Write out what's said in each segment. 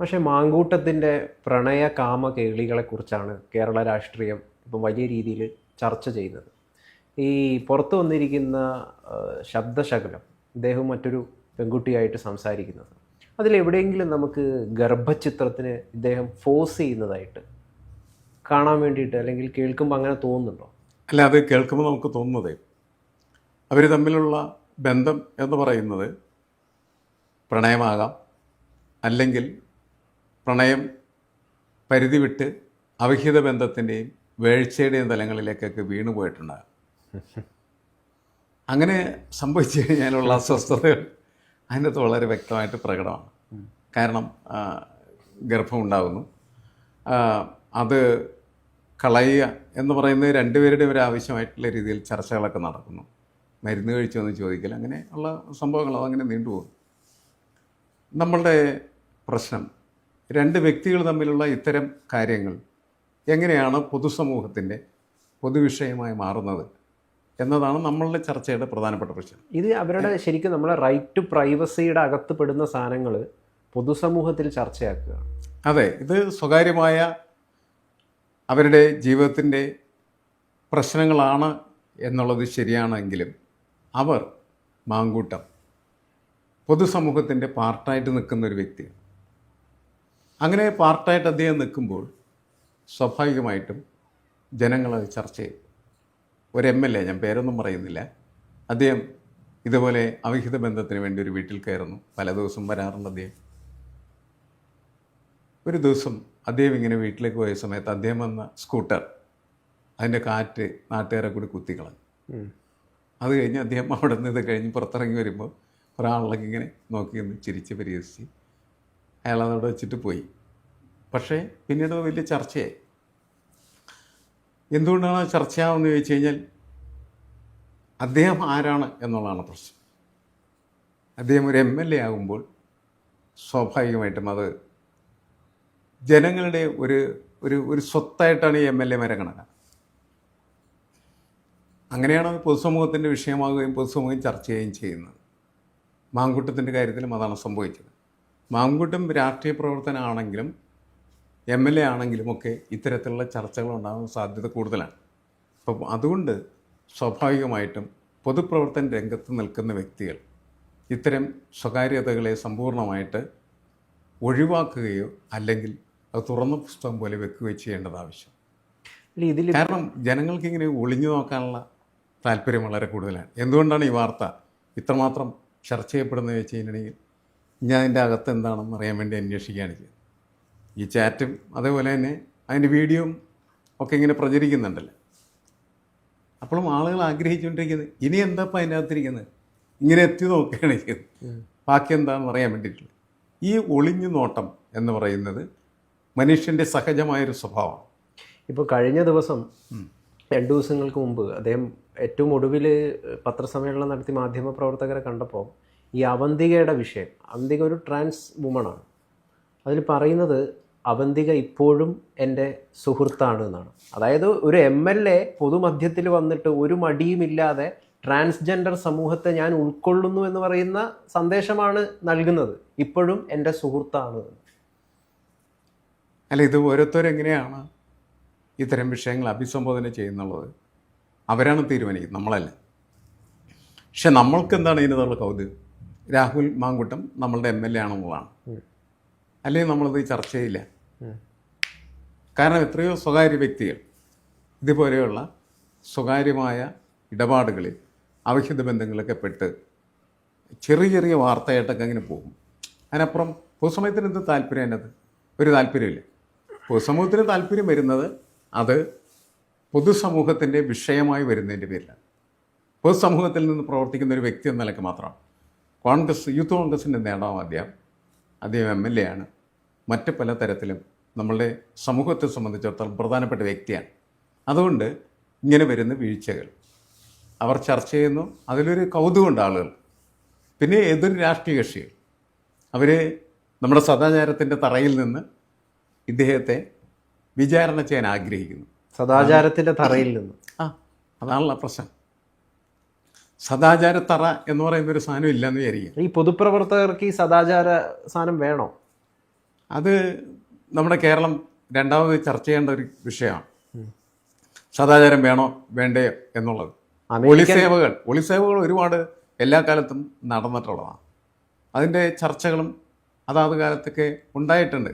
പക്ഷേ മാങ്കൂട്ടത്തിന്റെ പ്രണയ കാമ കേളികളെക്കുറിച്ചാണ് കേരള രാഷ്ട്രീയം ഇപ്പം വലിയ രീതിയിൽ ചർച്ച ചെയ്യുന്നത്. ഈ പുറത്തു വന്നിരിക്കുന്ന ശബ്ദശകലം ഇദ്ദേഹം മറ്റൊരു പെൺകുട്ടിയായിട്ട് സംസാരിക്കുന്നത്. അതിലെവിടെയെങ്കിലും നമുക്ക് ഗർഭചിത്രത്തിന് ഇദ്ദേഹം ഫോഴ്സ് ചെയ്യുന്നതായിട്ട് കാണാൻ വേണ്ടിയിട്ട് അല്ലെങ്കിൽ കേൾക്കുമ്പോൾ അങ്ങനെ തോന്നുന്നുണ്ടോ? അല്ല അത് കേൾക്കുമ്പോൾ നമുക്ക് തോന്നുന്നത്. അവർ തമ്മിലുള്ള ബന്ധം എന്ന് പറയുന്നത് പ്രണയമാകാം അല്ലെങ്കിൽ പ്രണയം പരിധി വിട്ട് അവിഹിത ബന്ധത്തിന്റെയും വേഴ്ചയുടെയും തലങ്ങളിലേക്കൊക്കെ വീണുപോയിട്ടുണ്ടാകും അങ്ങനെ സംഭവിച്ചു കഴിഞ്ഞാലുള്ള അസ്വസ്ഥതകൾ അതിനകത്ത് വളരെ വ്യക്തമായിട്ട് പ്രകടമാണ്. കാരണം ഗർഭമുണ്ടാകുന്നു അത് കളയുക എന്ന് പറയുന്നത് രണ്ടുപേരുടെ ഒരു ആവശ്യമായിട്ടുള്ള രീതിയിൽ ചർച്ചകളൊക്കെ നടക്കുന്നു. മരുന്ന് കഴിച്ചോ എന്ന് അങ്ങനെ ഉള്ള സംഭവങ്ങൾ അതങ്ങനെ നീണ്ടുപോകും നമ്മളുടെ പ്രശ്നം രണ്ട് വ്യക്തികൾ തമ്മിലുള്ള ഇത്തരം കാര്യങ്ങൾ എങ്ങനെയാണ് പൊതുസമൂഹത്തിന്റെ പൊതുവിഷയമായി മാറുന്നത് എന്നതാണ് നമ്മളുടെ ചർച്ചയുടെ പ്രധാനപ്പെട്ട പ്രശ്നം. ഇത് അവരുടെ ശരിക്കും നമ്മളെ റൈറ്റ് ടു പ്രൈവസിയുടെ അകത്ത് പെടുന്ന സാധനങ്ങൾ പൊതുസമൂഹത്തിൽ ചർച്ചയാക്കുക. അതെ ഇത് സ്വകാര്യമായ അവരുടെ ജീവിതത്തിന്റെ പ്രശ്നങ്ങളാണ് എന്നുള്ളത് ശരിയാണെങ്കിലും അവർ മാങ്കൂട്ടം പൊതുസമൂഹത്തിന്റെ പാർട്ടായിട്ട് നിൽക്കുന്ന ഒരു വ്യക്തിയാണ്. അങ്ങനെ പാർട്ടായിട്ട് അദ്ദേഹം നിൽക്കുമ്പോൾ സ്വാഭാവികമായിട്ടും ജനങ്ങളത് ചർച്ച ചെയ്തു ഒരു എം എൽ എ ഞാൻ പേരൊന്നും പറയുന്നില്ല. അദ്ദേഹം ഇതുപോലെ അവിഹിത ബന്ധത്തിന് വേണ്ടി ഒരു വീട്ടിൽ കയറുന്നു. പല ദിവസം വരാറുണ്ട് അദ്ദേഹം. ഒരു ദിവസം അദ്ദേഹം ഇങ്ങനെ വീട്ടിലേക്ക് പോയ സമയത്ത് അദ്ദേഹം വന്ന സ്കൂട്ടർ അതിന്റെ കാറ്റ് നാട്ടുകാരെ കൂടി കുത്തിക്കളഞ്ഞു. അത് കഴിഞ്ഞ് അദ്ദേഹം അവിടെ നിന്ന് ഇത് കഴിഞ്ഞ് പുറത്തിറങ്ങി വരുമ്പോൾ ഒരാളിലേക്ക് ഇങ്ങനെ നോക്കി നിന്ന് ചിരിച്ച് പരിഹസിച്ച് അയാൾ അതവിടെ വെച്ചിട്ട് പോയി. പക്ഷേ പിന്നീട് വലിയ ചർച്ചയായി. എന്തുകൊണ്ടാണ് ചർച്ചയാവുമെന്ന് ചോദിച്ചു കഴിഞ്ഞാൽ അദ്ദേഹം ആരാണ് എന്നുള്ളതാണ് പ്രശ്നം. അദ്ദേഹം ഒരു എം എൽ എ ആകുമ്പോൾ സ്വാഭാവികമായിട്ടും അത് ജനങ്ങളുടെ ഒരു ഒരു ഒരു സ്വത്തായിട്ടാണ് ഈ എം എൽ എമാരെ കണക്കാക്കുന്നത് അങ്ങനെയാണ് പൊതുസമൂഹത്തിന്റെ വിഷയമാകുകയും പൊതുസമൂഹം ചർച്ച ചെയ്യുകയും ചെയ്യുന്നത്. മാങ്കൂട്ടത്തിന്റെ കാര്യത്തിലും അതാണ് സംഭവിച്ചത്. മാങ്കൂട്ടം രാഷ്ട്രീയ പ്രവർത്തനമാണെങ്കിലും എം എൽ എ ആണെങ്കിലും ഒക്കെ ഇത്തരത്തിലുള്ള ചർച്ചകൾ ഉണ്ടാകാൻ സാധ്യത കൂടുതലാണ്. അപ്പം അതുകൊണ്ട് സ്വാഭാവികമായിട്ടും പൊതുപ്രവർത്തന രംഗത്ത് നിൽക്കുന്ന വ്യക്തികൾ ഇത്തരം സ്വകാര്യതകളെ സമ്പൂർണമായിട്ട് ഒഴിവാക്കുകയോ അല്ലെങ്കിൽ അത് തുറന്ന പുസ്തകം പോലെ വെക്കുകയോ ചെയ്യേണ്ടത് ആവശ്യം. ഇതിൽ കാരണം ജനങ്ങൾക്ക് ഇങ്ങനെ ഒളിഞ്ഞു നോക്കാനുള്ള താല്പര്യം വളരെ കൂടുതലാണ്. എന്തുകൊണ്ടാണ് ഈ വാർത്ത ഇത്രമാത്രം ചർച്ച ചെയ്യപ്പെടുന്നത് വെച്ച് കഴിഞ്ഞിട്ടുണ്ടെങ്കിൽ ഞാൻ അതിന്റെ അകത്ത് എന്താണെന്ന് അറിയാൻ വേണ്ടി അന്വേഷിക്കുകയാണ് ചെയ്തത്. ഈ ചാറ്റും അതേപോലെ തന്നെ അതിന്റെ വീഡിയോയും ഒക്കെ ഇങ്ങനെ പ്രചരിക്കുന്നുണ്ടല്ലോ. അപ്പോഴും ആളുകൾ ആഗ്രഹിച്ചുകൊണ്ടിരിക്കുന്നത് ഇനി എന്താ ഇപ്പം അതിനകത്തിരിക്കുന്നത് ഇങ്ങനെ എത്തി നോക്കുകയാണ് ചെയ്യുന്നത് ബാക്കി എന്താണെന്ന് അറിയാൻ വേണ്ടിയിട്ടുള്ളത്. ഈ ഒളിഞ്ഞു നോട്ടം എന്ന് പറയുന്നത് മനുഷ്യന്റെ സഹജമായൊരു സ്വഭാവമാണ്. ഇപ്പോൾ കഴിഞ്ഞ ദിവസം രണ്ടു ദിവസങ്ങൾക്ക് മുമ്പ് അദ്ദേഹം ഏറ്റവും ഒടുവിൽ പത്രസമ്മേളനം നടത്തി മാധ്യമപ്രവർത്തകരെ കണ്ടപ്പോൾ ഈ അവന്തികയുടെ വിഷയം. അവന്തിക ഒരു ട്രാൻസ് വുമണാണ് അതിൽ പറയുന്നത് അവന്തിക ഇപ്പോഴും എന്റെ സുഹൃത്താണ് എന്നാണ്. അതായത് ഒരു എം എൽ എ പൊതുമധ്യത്തിൽ വന്നിട്ട് ഒരു മടിയുമില്ലാതെ ട്രാൻസ്ജെൻഡർ സമൂഹത്തെ ഞാൻ ഉൾക്കൊള്ളുന്നു എന്ന് പറയുന്ന സന്ദേശമാണ് നൽകുന്നത്. ഇപ്പോഴും എന്റെ സുഹൃത്താണ്. അല്ല ഇത് ഓരോരുത്തരെങ്ങനെയാണ് ഇത്തരം വിഷയങ്ങൾ അഭിസംബോധന ചെയ്യുന്നുള്ളത്? അവരാണ് തീരുമാനിക്കുന്നത് നമ്മളല്ല? പക്ഷെ നമ്മൾക്ക് എന്താണ് ഇതിനുള്ള കൗതുകം? രാഹുൽ മാങ്കുട്ടം നമ്മളുടെ എം എൽ എ ആണെന്നുള്ളതാണ്. അല്ലെങ്കിൽ നമ്മളത് ചർച്ച ചെയ്യില്ല കാരണം എത്രയോ സ്വകാര്യ വ്യക്തികൾ ഇതുപോലെയുള്ള സ്വകാര്യമായ ഇടപാടുകളിൽ അവിഹിത ബന്ധങ്ങളൊക്കെ പെട്ട് ചെറിയ ചെറിയ വാർത്തയായിട്ടൊക്കെ അങ്ങനെ പോകും. അതിനപ്പുറം പൊതുസമയത്തിന് എന്ത് താല്പര്യം അതിനകത്ത്? ഒരു താല്പര്യമില്ല. പൊതുസമൂഹത്തിന് താല്പര്യം വരുന്നത് അത് പൊതുസമൂഹത്തിന്റെ വിഷയമായി വരുന്നതിന്റെ പേരിലാണ്. പൊതുസമൂഹത്തിൽ നിന്ന് പ്രവർത്തിക്കുന്ന ഒരു വ്യക്തി എന്ന നിലയ്ക്ക് മാത്രമാണ്. കോൺഗ്രസ് യൂത്ത് കോൺഗ്രസിന്റെ നേതാവ് അദ്ദേഹം അദ്ദേഹം എം എൽ എ ആണ്. മറ്റ് പല തരത്തിലും നമ്മളുടെ സമൂഹത്തെ സംബന്ധിച്ചിടത്തോളം പ്രധാനപ്പെട്ട വ്യക്തിയാണ്. അതുകൊണ്ട് ഇങ്ങനെ വരുന്ന വീഴ്ചകൾ. അവർ ചർച്ച ചെയ്യുന്നു അതിലൊരു കൗതുകമുണ്ട് ആളുകൾ. പിന്നെ എതിർ രാഷ്ട്രീയ കക്ഷികൾ അവർ നമ്മുടെ സദാചാരത്തിന്റെ തറയിൽ നിന്ന് ഇദ്ദേഹത്തെ വിചാരണ ചെയ്യാൻ ആഗ്രഹിക്കുന്നു. സദാചാരത്തിന്റെ തറയിൽ നിന്ന്. ആ അതാണല്ലോ പ്രശ്നം. സദാചാര തറ എന്ന് പറയുന്ന ഒരു സാധനം ഇല്ലെന്ന് വിചാരിക്കുക ഈ പൊതുപ്രവർത്തകർക്ക് ഈ സദാചാര സാധനം വേണോ? അത് നമ്മുടെ കേരളം രണ്ടാമത് ചർച്ച ചെയ്യേണ്ട ഒരു വിഷയമാണ്. സദാചാരം വേണോ? വേണ്ടയോ എന്നുള്ളത്. ഒളിസേവകൾ. ഒളിസേവകൾ ഒരുപാട് എല്ലാ കാലത്തും നടന്നിട്ടുള്ളതാണ്. അതിന്റെ ചർച്ചകളും അതാത് കാലത്തൊക്കെ ഉണ്ടായിട്ടുണ്ട്.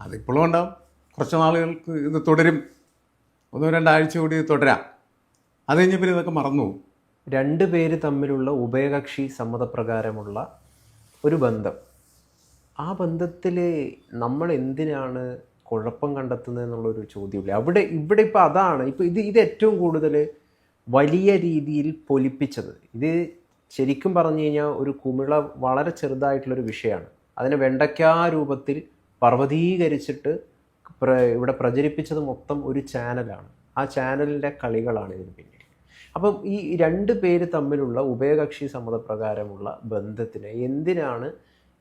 അതിപ്പോഴും ഉണ്ടാവും. കുറച്ച് നാളുകൾക്ക് ഇത് തുടരും. ഒന്നോ രണ്ടാഴ്ച കൂടി തുടരാം. അത് കഴിഞ്ഞപ്പോൾ പിന്നെ ഇതൊക്കെ മറന്നു പോകും രണ്ട് പേര് തമ്മിലുള്ള ഉഭയകക്ഷി സമ്മതപ്രകാരമുള്ള ഒരു ബന്ധം. ആ ബന്ധത്തിൽ നമ്മൾ എന്തിനാണ് കുഴപ്പം കണ്ടെത്തുന്നത് എന്നുള്ളൊരു ചോദ്യമില്ല. അവിടെ ഇവിടെ ഇപ്പോൾ അതാണ്. ഇപ്പോൾ ഇത് ഇത് ഏറ്റവും കൂടുതൽ വലിയ രീതിയിൽ പൊലിപ്പിച്ചത്. ഇത് ശരിക്കും പറഞ്ഞു കഴിഞ്ഞാൽ ഒരു കുമിള വളരെ ചെറുതായിട്ടുള്ളൊരു വിഷയമാണ് അതിനെ വെണ്ടയ്ക്കാ രൂപത്തിൽ പർവതീകരിച്ചിട്ട് ഇവിടെ പ്രചരിപ്പിച്ചത് മൊത്തം ഒരു ചാനലാണ്. ആ ചാനലിന്റെ കളികളാണ് ഇതിന് പിന്നിൽ. അപ്പം ഈ രണ്ട് പേര് തമ്മിലുള്ള ഉഭയകക്ഷി സമ്മതപ്രകാരമുള്ള ബന്ധത്തിന് എന്തിനാണ്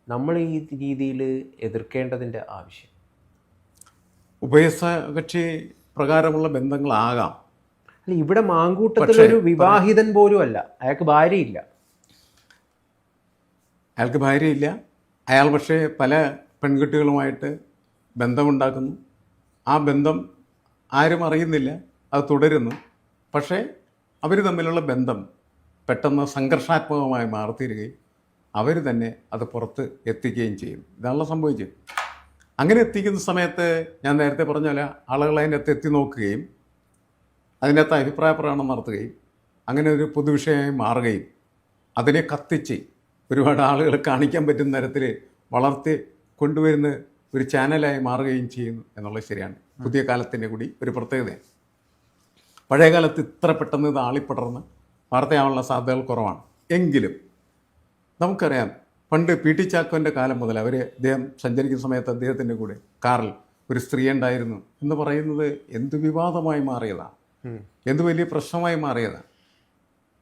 നമ്മൾ ഈ രീതിയിൽ എതിർക്കേണ്ടതിന്റെ ആവശ്യം? ഉഭയകക്ഷി പ്രകാരമുള്ള ബന്ധങ്ങളാകാം. അല്ല ഇവിടെ മാങ്കൂട്ടത്തിലൊരു വിവാഹിതൻ പോലും അല്ല. അയാൾക്ക് ഭാര്യയില്ല. അയാൾക്ക് ഭാര്യയില്ല. അയാൾ പക്ഷേ പല പെൺകുട്ടികളുമായിട്ട് ബന്ധമുണ്ടാക്കുന്നു. ആ ബന്ധം ആരും അറിയുന്നില്ല. അത് തുടരുന്നു. പക്ഷേ അവർ തമ്മിലുള്ള ബന്ധം പെട്ടെന്ന് സംഘർഷാത്മകമായി മാറിത്തീരുകയും അവർ തന്നെ അത് പുറത്ത് എത്തിക്കുകയും ചെയ്യും. ഇതാണല്ലോ സംഭവിച്ചത്. അങ്ങനെ എത്തിക്കുന്ന സമയത്ത് ഞാൻ നേരത്തെ പറഞ്ഞ പോലെ ആളുകൾ അതിന്റെ അകത്ത് എത്തി നോക്കുകയും അതിനകത്ത് അഭിപ്രായ പ്രകടനം നടത്തുകയും അങ്ങനെ ഒരു പൊതുവിഷയമായി മാറുകയും അതിനെ കത്തിച്ച് ഒരുപാട് ആളുകൾ കാണിക്കാൻ പറ്റുന്ന തരത്തിൽ വളർത്തി കൊണ്ടുവരുന്ന ഒരു ചാനലായി മാറുകയും ചെയ്യുന്നു എന്നുള്ളത് ശരിയാണ്. പുതിയ കാലത്തിന്റെ കൂടി ഒരു പ്രത്യേകതയാണ്. പഴയ കാലത്ത് ഇത്ര പെട്ടെന്ന് ഇത് ആളിപ്പടർന്ന് വാർത്തയാവാനുള്ള സാധ്യതകൾ കുറവാണ്. എങ്കിലും നമുക്കറിയാം പണ്ട് പി ടി ചാക്കോന്റെ കാലം മുതൽ അവർ അദ്ദേഹം സഞ്ചരിക്കുന്ന സമയത്ത് അദ്ദേഹത്തിന്റെ കൂടെ കാറിൽ ഒരു സ്ത്രീ ഉണ്ടായിരുന്നു എന്ന് പറയുന്നത് എന്ത് വിവാദമായി മാറിയതാണ്. എന്ത് വലിയ പ്രശ്നമായി മാറിയതാണ്.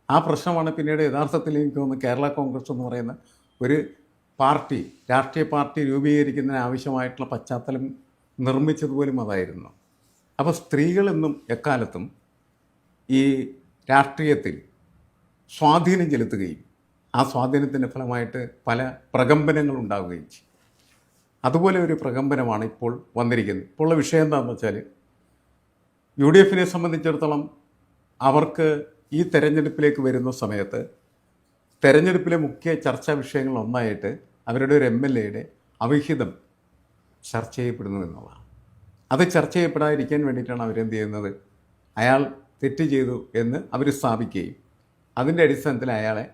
ആ പ്രശ്നമാണ് പിന്നീട് യഥാർത്ഥത്തിൽ എനിക്ക് തോന്നുന്നു കേരള കോൺഗ്രസ് എന്ന് പറയുന്ന ഒരു പാർട്ടി രാഷ്ട്രീയ പാർട്ടി രൂപീകരിക്കുന്നതിന് ആവശ്യമായിട്ടുള്ള പശ്ചാത്തലം നിർമ്മിച്ചതുപോലും അതായിരുന്നു. അപ്പോൾ സ്ത്രീകളെന്നും എക്കാലത്തും ഈ രാഷ്ട്രീയത്തിൽ സ്വാധീനം ചെലുത്തുകയും ആ സ്വാധീനത്തിന്റെ ഫലമായിട്ട് പല പ്രകമ്പനങ്ങൾ ഉണ്ടാവുകയും ചെയ്യും. അതുപോലെ ഒരു പ്രകമ്പനമാണ് ഇപ്പോൾ വന്നിരിക്കുന്നത്. ഇപ്പോൾ ഉള്ള വിഷയം എന്താണെന്ന് വെച്ചാൽ യു ഡി എഫിനെ സംബന്ധിച്ചിടത്തോളം അവർക്ക് ഈ തെരഞ്ഞെടുപ്പിലേക്ക് വരുന്ന സമയത്ത് തെരഞ്ഞെടുപ്പിലെ മുഖ്യ ചർച്ചാ വിഷയങ്ങൾ ഒന്നായിട്ട് അവരുടെ ഒരു എം എൽ എയുടെ അവിഹിതം ചർച്ച ചെയ്യപ്പെടുന്നു എന്നുള്ളതാണ്. അത് ചർച്ച ചെയ്യപ്പെടാതിരിക്കാൻ വേണ്ടിയിട്ടാണ് അവരെന്ത് ചെയ്യുന്നത്? അയാൾ തെറ്റ് ചെയ്തു എന്ന് അവർ സ്ഥാപിക്കുകയും അതിന്റെ അടിസ്ഥാനത്തിൽ അയാളെ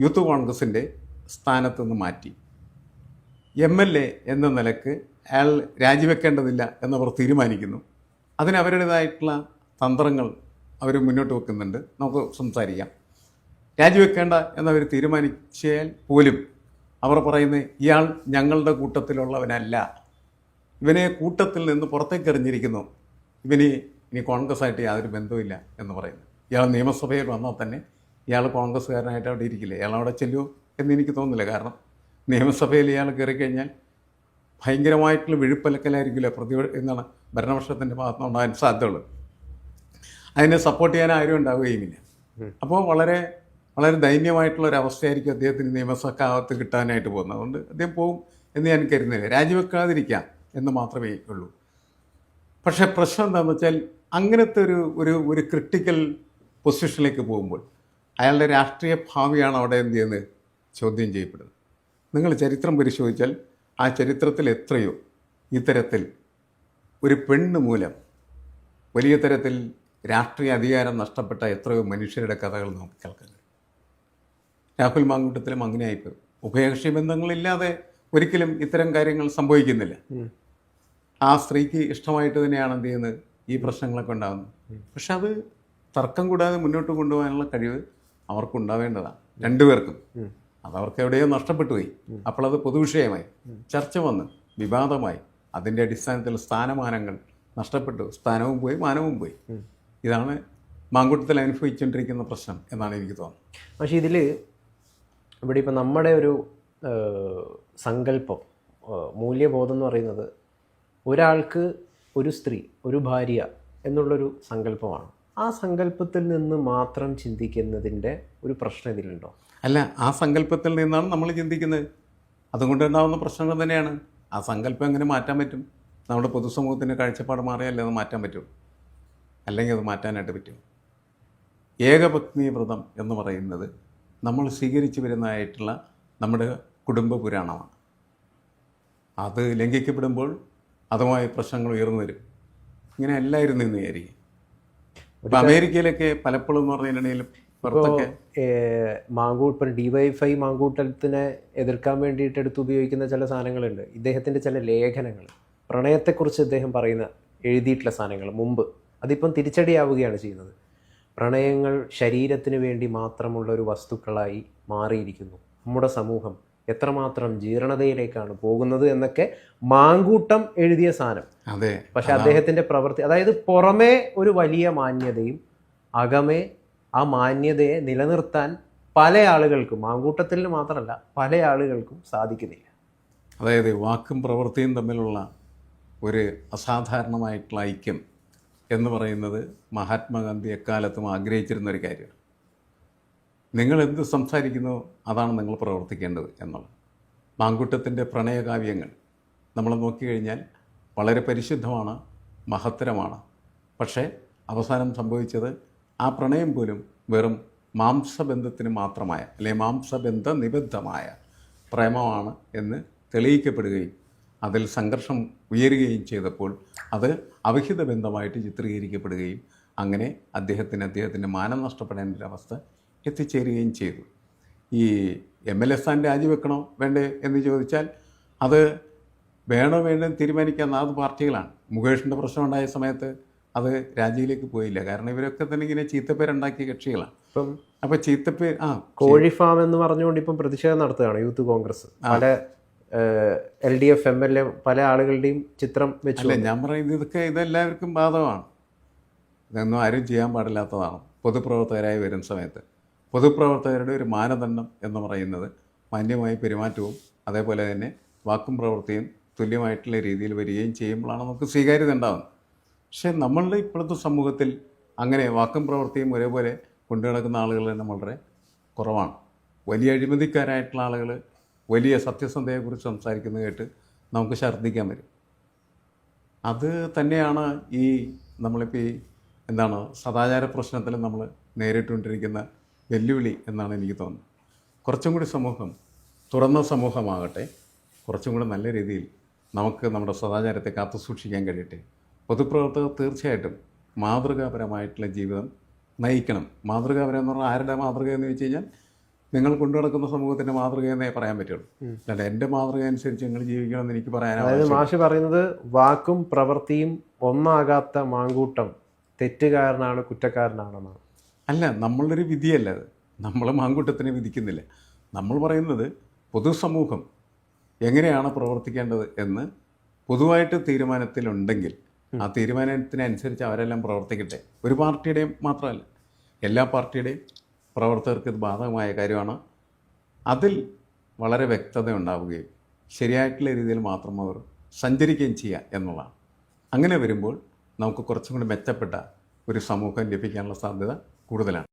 യൂത്ത് കോൺഗ്രസിന്റെ സ്ഥാനത്തു നിന്ന് മാറ്റി. എം എൽ എ എന്ന നിലയ്ക്ക് അയാൾ രാജിവെക്കേണ്ടതില്ല എന്നവർ തീരുമാനിക്കുന്നു. അതിന് അവരുടേതായിട്ടുള്ള തന്ത്രങ്ങൾ അവർ മുന്നോട്ട് വെക്കുന്നുണ്ട്. നമുക്ക് സംസാരിക്കാം. രാജിവെക്കേണ്ട എന്നവർ തീരുമാനിച്ചാൽ പോലും അവർ പറയുന്നത് ഇയാൾ ഞങ്ങളുടെ കൂട്ടത്തിലുള്ളവനല്ല. ഇവനെ കൂട്ടത്തിൽ നിന്ന് പുറത്തേക്ക് എറിഞ്ഞിരിക്കുന്നു ഇവന് ഇനി കോൺഗ്രസ്സായിട്ട് യാതൊരു ബന്ധവുമില്ല എന്ന് പറയുന്നു. ഇയാൾ നിയമസഭയിൽ വന്നാൽ തന്നെ ഇയാൾ കോൺഗ്രസ്സുകാരനായിട്ട് അവിടെ ഇരിക്കില്ല. ഇയാൾ അവിടെ ചെല്ലുമോ എന്ന് എനിക്ക് തോന്നുന്നില്ല. കാരണം നിയമസഭയിൽ ഇയാൾ കയറി കഴിഞ്ഞാൽ ഭയങ്കരമായിട്ടുള്ള വിഴുപ്പലക്കലായിരിക്കില്ല പ്രതി എന്താണ് ഭരണപക്ഷത്തിന്റെ ഭാഗത്ത് ഉണ്ടാകാൻ സാധ്യതയുള്ളത്. അതിനെ സപ്പോർട്ട് ചെയ്യാൻ ആരും ഉണ്ടാവുകയുമില്ല അപ്പോൾ വളരെ വളരെ ദൈന്യമായിട്ടുള്ള ഒരു അവസ്ഥയായിരിക്കും അദ്ദേഹത്തിന് നിയമസഭാകത്ത് കിട്ടാനായിട്ട് പോകുന്നത്. അതുകൊണ്ട് അദ്ദേഹം പോകും എന്ന് ഞാൻ കരുതുന്നില്ല. രാജിവെക്കാതിരിക്കാം എന്ന് മാത്രമേ ഉള്ളൂ. പക്ഷേ പ്രശ്നം എന്താണെന്ന് വെച്ചാൽ അങ്ങനത്തെ ഒരു ഒരു ഒരു ക്രിട്ടിക്കൽ പൊസിഷനിലേക്ക് പോകുമ്പോൾ അയാളുടെ രാഷ്ട്രീയ ഭാവിയാണ് അവിടെ എന്ത് ചെയ്യുന്നത്? ചോദ്യം ചെയ്യപ്പെടുന്നത്. നിങ്ങൾ ചരിത്രം പരിശോധിച്ചാൽ ആ ചരിത്രത്തിൽ എത്രയോ ഇത്തരത്തിൽ ഒരു പെണ്ണ് മൂലം വലിയ തരത്തിൽ രാഷ്ട്രീയ അധികാരം നഷ്ടപ്പെട്ട എത്രയോ മനുഷ്യരുടെ കഥകൾ നമുക്ക് കേൾക്കാൻ കഴിയും രാഹുൽ മാങ്കൂട്ടത്തിലും അങ്ങനെയായിപ്പോ ഉഭയകക്ഷി ബന്ധങ്ങളില്ലാതെ ഒരിക്കലും ഇത്തരം കാര്യങ്ങൾ സംഭവിക്കുന്നില്ല. ആ സ്ത്രീക്ക് ഇഷ്ടമായിട്ട് തന്നെയാണ് എന്ത് ചെയ്യുന്നത്? ഈ പ്രശ്നങ്ങളൊക്കെ ഉണ്ടാകുന്നു പക്ഷെ അത് തർക്കം കൂടാതെ മുന്നോട്ട് കൊണ്ടുപോകാനുള്ള കഴിവ് അവർക്കുണ്ടാവേണ്ടതാണ് രണ്ടുപേർക്കും. അത് അവർക്ക് എവിടെയോ നഷ്ടപ്പെട്ടു പോയി. അപ്പോൾ അത് പൊതുവിഷയമായി. ചർച്ച വന്ന് വിവാദമായി അതിന്റെ അടിസ്ഥാനത്തിൽ സ്ഥാനമാനങ്ങൾ നഷ്ടപ്പെട്ടു സ്ഥാനവും പോയി മാനവും പോയി. ഇതാണ് മാങ്കൂട്ടത്തിൽ അനുഭവിച്ചുകൊണ്ടിരിക്കുന്ന പ്രശ്നം എന്നാണ് എനിക്ക് തോന്നുന്നത്. പക്ഷേ ഇതിൽ ഇവിടെ ഇപ്പം നമ്മുടെ ഒരു സങ്കല്പം മൂല്യബോധം എന്ന് പറയുന്നത് ഒരാൾക്ക് ഒരു സ്ത്രീ ഒരു ഭാര്യ എന്നുള്ളൊരു സങ്കല്പമാണ്. ആ സങ്കല്പത്തിൽ നിന്ന് മാത്രം ചിന്തിക്കുന്നതിന്റെ ഒരു പ്രശ്നം ഇതിലുണ്ടോ? അല്ല ആ സങ്കല്പത്തിൽ നിന്നാണ് നമ്മൾ ചിന്തിക്കുന്നത്. അതുകൊണ്ടുണ്ടാകുന്ന പ്രശ്നങ്ങൾ തന്നെയാണ്. ആ സങ്കല്പം എങ്ങനെ മാറ്റാൻ പറ്റും? നമ്മുടെ പൊതുസമൂഹത്തിന്റെ കാഴ്ചപ്പാട് മാറിയാലേ അത് മാറ്റാൻ പറ്റും. അല്ലെങ്കിൽ അത് മാറ്റാനായിട്ട് പറ്റും. ഏകപത്നി വ്രതം എന്ന് പറയുന്നത് നമ്മൾ സ്വീകരിച്ചു വരുന്നതായിട്ടുള്ള നമ്മുടെ കുടുംബ പുരാണമാണ്. അത് ലംഘിക്കപ്പെടുമ്പോൾ അതുമായി പ്രശ്നങ്ങൾ ഉയർന്നു വരും. ഇങ്ങനെ അല്ലായിരുന്നു എന്ന് വിചാരിക്കും ഇപ്പം അമേരിക്കയിലൊക്കെ പലപ്പോഴും എന്ന് പറഞ്ഞിട്ടുണ്ടെങ്കിൽ പുറത്തൊക്കെ ഇപ്പം ഡിവൈഫൈ മാങ്കൂട്ടത്തിനെ എതിർക്കാൻ വേണ്ടിയിട്ട് എടുത്ത് ഉപയോഗിക്കുന്ന ചില സാധനങ്ങളുണ്ട്. ഇദ്ദേഹത്തിന്റെ ചില ലേഖനങ്ങൾ. പ്രണയത്തെക്കുറിച്ച് ഇദ്ദേഹം പറയുന്ന എഴുതിയിട്ടുള്ള സാധനങ്ങൾ മുമ്പ്. അതിപ്പം തിരിച്ചടിയാവുകയാണ് ചെയ്യുന്നത്. പ്രണയങ്ങൾ ശരീരത്തിന് വേണ്ടി മാത്രമുള്ള ഒരു വസ്തുക്കളായി മാറിയിരിക്കുന്നു. നമ്മുടെ സമൂഹം എത്രമാത്രം ജീർണതയിലേക്കാണ് പോകുന്നത് എന്നൊക്കെ മാങ്കൂട്ടം എഴുതിയ സാധനം. അതെ. പക്ഷെ അദ്ദേഹത്തിന്റെ പ്രവൃത്തി അതായത് പുറമേ ഒരു വലിയ മാന്യതയും അകമേ ആ മാന്യതയെ നിലനിർത്താൻ പല ആളുകൾക്കും മാങ്കൂട്ടത്തിൽ മാത്രമല്ല പല ആളുകൾക്കും സാധിക്കുന്നില്ല. അതായത് വാക്കും പ്രവൃത്തിയും തമ്മിലുള്ള ഒരു അസാധാരണമായിട്ടുള്ള ഐക്യം എന്ന് പറയുന്നത് മഹാത്മാഗാന്ധി എക്കാലത്തും ആഗ്രഹിച്ചിരുന്ന ഒരു കാര്യമാണ്. നിങ്ങൾ എന്ത് സംസാരിക്കുന്നു അതാണ് നിങ്ങൾ പ്രവർത്തിക്കേണ്ടത് എന്നുള്ളത്. മാങ്കുട്ടത്തിന്റെ പ്രണയകാവ്യങ്ങൾ നമ്മൾ നോക്കിക്കഴിഞ്ഞാൽ വളരെ പരിശുദ്ധമാണ് മഹത്തരമാണ്. പക്ഷേ അവസാനം സംഭവിച്ചത് ആ പ്രണയം പോലും വെറും മാംസബന്ധത്തിന് മാത്രമായ അല്ലെ മാംസബന്ധ നിബദ്ധമായ പ്രേമമാണ് എന്ന് തെളിയിക്കപ്പെടുകയും അതിൽ സംഘർഷം ഉയരുകയും ചെയ്തപ്പോൾ അത് അവിഹിത ബന്ധമായിട്ട് ചിത്രീകരിക്കപ്പെടുകയും അങ്ങനെ അദ്ദേഹത്തിന് അദ്ദേഹത്തിന്റെ മാനം നഷ്ടപ്പെടേണ്ട അവസ്ഥ എത്തിച്ചേരുകയും ചെയ്തു. ഈ എം എൽ എ സ്ഥാനം രാജിവെക്കണോ വേണ്ടേ എന്ന് ചോദിച്ചാൽ അത് വേണോ വേണ്ടെന്ന് തീരുമാനിക്കാൻ അത് പാർട്ടികളാണ്. മുകേഷിന്റെ പ്രശ്നമുണ്ടായ സമയത്ത് അത് രാജിയിലേക്ക് പോയില്ല. കാരണം ഇവരൊക്കെ തന്നെ ഇങ്ങനെ ചീത്തപ്പേരുണ്ടാക്കിയ കക്ഷികളാണ്. ഇപ്പം അപ്പോൾ ചീത്തപ്പേർ ആ കോഴി ഫാം എന്ന് പറഞ്ഞുകൊണ്ട് ഇപ്പം പ്രതിഷേധം നടത്തുകയാണ് യൂത്ത് കോൺഗ്രസ്. പല L D F M L A പല ആളുകളുടെയും ചിത്രം വെച്ചു. അല്ല ഞാൻ പറയുന്നത് ഇതൊക്കെ ഇതെല്ലാവർക്കും ബാധകമാണ്. ഇതൊന്നും ആരും ചെയ്യാൻ പാടില്ലാത്തതാണ്. പൊതുപ്രവർത്തകരായി വരുന്ന സമയത്ത്. പൊതുപ്രവർത്തകരുടെ ഒരു മാനദണ്ഡം എന്ന് പറയുന്നത് മാന്യമായ പെരുമാറ്റവും അതേപോലെ തന്നെ വാക്കും പ്രവൃത്തിയും തുല്യമായിട്ടുള്ള രീതിയിൽ വരികയും ചെയ്യുമ്പോഴാണ് നമുക്ക് സ്വീകാര്യത ഉണ്ടാകുന്നത് പക്ഷേ നമ്മളുടെ ഇപ്പോഴത്തെ സമൂഹത്തിൽ അങ്ങനെ വാക്കും പ്രവൃത്തിയും ഒരേപോലെ കൊണ്ടു നടക്കുന്ന ആളുകൾ വളരെ കുറവാണ്. വലിയ അഴിമതിക്കാരായിട്ടുള്ള ആളുകൾ വലിയ സത്യസന്ധതയെക്കുറിച്ച് സംസാരിക്കുന്നത് കേട്ട് നമുക്ക് ഛർദ്ദിക്കാൻ വരും. അത് തന്നെയാണ് ഈ നമ്മളിപ്പോൾ ഈ എന്താണ് സദാചാര പ്രശ്നത്തിൽ നമ്മൾ നേരിട്ടുകൊണ്ടിരിക്കുന്ന വെല്ലുവിളി എന്നാണ് എനിക്ക് തോന്നുന്നത്. കുറച്ചും കൂടി സമൂഹം തുറന്ന സമൂഹമാകട്ടെ കുറച്ചും കൂടി നല്ല രീതിയിൽ നമുക്ക് നമ്മുടെ സദാചാരത്തെ കാത്തു സൂക്ഷിക്കാൻ കഴിയട്ടെ. പൊതുപ്രവർത്തകർ തീർച്ചയായിട്ടും മാതൃകാപരമായിട്ടുള്ള ജീവിതം നയിക്കണം. മാതൃകാപരം എന്ന് പറഞ്ഞാൽ ആരുടെ മാതൃക എന്ന് വെച്ച് കഴിഞ്ഞാൽ നിങ്ങൾ കൊണ്ടു നടക്കുന്ന സമൂഹത്തിന്റെ മാതൃക എന്നേ പറയാൻ പറ്റുള്ളൂ. അല്ലാണ്ട് എന്റെ മാതൃക അനുസരിച്ച് നിങ്ങൾ ജീവിക്കണം എന്ന് എനിക്ക് പറയാൻ അതായത് മാഷി പറയുന്നത് വാക്കും പ്രവൃത്തിയും ഒന്നാകാത്ത മാങ്കൂട്ടം തെറ്റുകാരനാണ് കുറ്റക്കാരനാണെന്നാണ്. അല്ല നമ്മളുടെ വിധിയല്ല അത്. നമ്മൾ മാങ്കൂട്ടത്തിനെ വിധിക്കുന്നില്ല. നമ്മൾ പറയുന്നത് പൊതുസമൂഹം എങ്ങനെയാണ് പ്രവർത്തിക്കേണ്ടത് എന്ന് പൊതുവായിട്ട് തീരുമാനത്തിലുണ്ടെങ്കിൽ ആ തീരുമാനത്തിനനുസരിച്ച് അവരെല്ലാം പ്രവർത്തിക്കട്ടെ. ഒരു പാർട്ടിയുടെയും മാത്രമല്ല. എല്ലാ പാർട്ടിയുടെയും പ്രവർത്തകർക്ക് ഇത് ബാധകമായ കാര്യമാണ്. അതിൽ വളരെ വ്യക്തത ഉണ്ടാവുകയും ശരിയായിട്ടുള്ള രീതിയിൽ മാത്രം അവർ സഞ്ചരിക്കുകയും ചെയ്യുക എന്നുള്ളതാണ്. അങ്ങനെ വരുമ്പോൾ നമുക്ക് കുറച്ചും കൂടി മെച്ചപ്പെട്ട ഒരു സമൂഹം ലഭിക്കാനുള്ള സാധ്യത കൂടുതലാണ്